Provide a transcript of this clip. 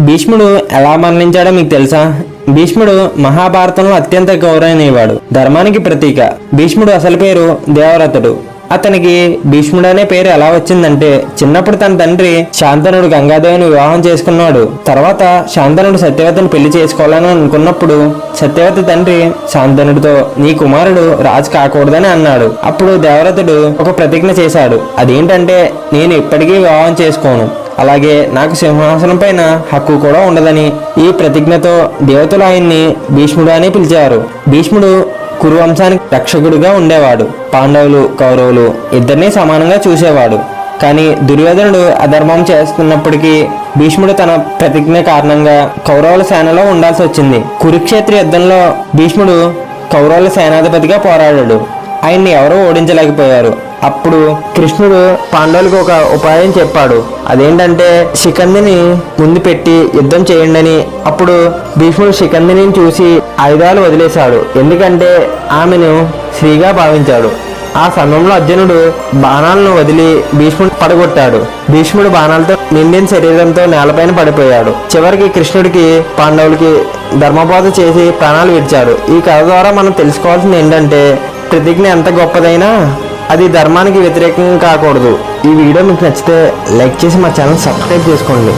భీష్ముడు ఎలా మరణించాడో మీకు తెలుసా? భీష్ముడు మహాభారతంలో అత్యంత గౌరవనీయవాడు ధర్మానికి ప్రతీక. భీష్ముడు అసలు పేరు దేవరథుడు అతనికి భీష్ముడు అనే పేరు ఎలా వచ్చిందంటే చిన్నప్పుడు తన తండ్రి శాంతనుడు గంగాదేవిని వివాహం చేసుకున్నాడు. తర్వాత శాంతనుడు సత్యవతిని పెళ్ళి చేసుకోవాలని అనుకున్నప్పుడు సత్యవతి తండ్రి శాంతనుడితో నీ కుమారుడు రాజు కాకూడదని అన్నాడు. అప్పుడు దేవరథుడు ఒక ప్రతిజ్ఞ చేశాడు. అదేంటంటే నేను ఇప్పటికీ వివాహం చేసుకోను. అలాగే నాకు సింహాసనం పైన హక్కు కూడా ఉండదని ఈ ప్రతిజ్ఞతో దేవతలు ఆయన్ని భీష్ముడు అని పిలిచారు. భీష్ముడు కురువంశానికి రక్షకుడిగా ఉండేవాడు. పాండవులు కౌరవులు ఇద్దరినీ సమానంగా చూసేవాడు. కానీ దుర్యోధనుడు అధర్మం చేస్తున్నప్పటికీ భీష్ముడు తన ప్రతిజ్ఞ కారణంగా కౌరవుల సేనలో ఉండాల్సి వచ్చింది. కురుక్షేత్ర యుద్ధంలో భీష్ముడు కౌరవుల సేనాధిపతిగా పోరాడాడు. ఆయన్ని ఎవరూ ఓడించలేకపోయారు. అప్పుడు కృష్ణుడు పాండవులకు ఒక ఉపాయం చెప్పాడు. అదేంటంటే శిఖందిని ముందు పెట్టి యుద్ధం చేయండి అని అప్పుడు భీష్ముడు శిఖందిని చూసి ఆయుధాలు వదిలేశాడు. ఎందుకంటే ఆమెను స్త్రీగా భావించాడు. ఆ సమయంలో అర్జునుడు బాణాలను వదిలి భీష్ముడు పడగొట్టాడు. భీష్ముడు బాణాలతో నిండిన శరీరంతో నేలపైన పడిపోయాడు. చివరికి కృష్ణుడికి పాండవులకి ధర్మబోధ చేసి ప్రాణాలు విడిచాడు. ఈ కథ ద్వారా మనం తెలుసుకోవాల్సింది ఏంటంటే ప్రతిజ్ఞ ఎంత గొప్పదైనా అది ధర్మానికి వ్యతిరేకంగా కాకూడదు. ఈ వీడియో మీకు నచ్చితే లైక్ చేసి మా ఛానల్ సబ్స్క్రైబ్ చేసుకోండి.